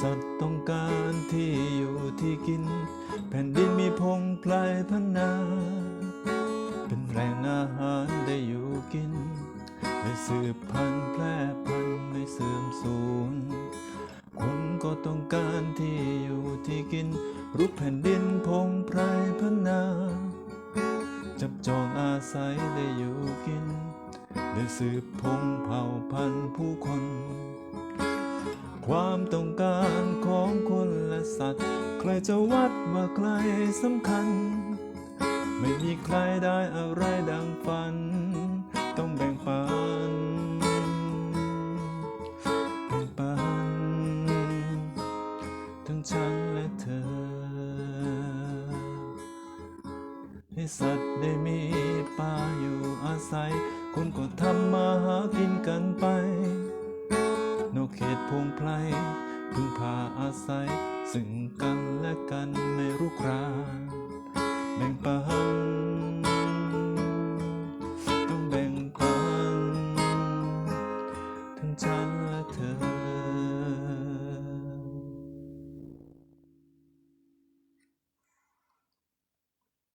สัตว์ต้องการที่อยู่ที่กิน แผ่นดินมีพงไพรพันนา เป็นแหล่งอาหารได้อยู่กินได้สืบพันธุ์แพร่พันธุ์ไม่เสื่อมสูญคนก็ต้องการที่อยู่ที่กินรุกแผ่นดินพงไพรพันนา จับจองอาศัยได้อยู่กินได้สืบพงเผ่าพันธุ์ผู้คน ความต้องการของคนและสัตว์ ใครจะวัดว่าใครสำคัญ ไม่มีใครได้อะไรดังฝัน ต้องแบ่งปันแบ่งปัน ทั้งฉันและเธอ ให้สัตว์ได้มีป่าอยู่อาศัย คนก็ทำมาหา เขตพงไพรพึ่งพาอาศัย ซึ่งกันและกันไม่รุกรานแบ่งปันต้องแบ่งปันทั้งฉันและเธอ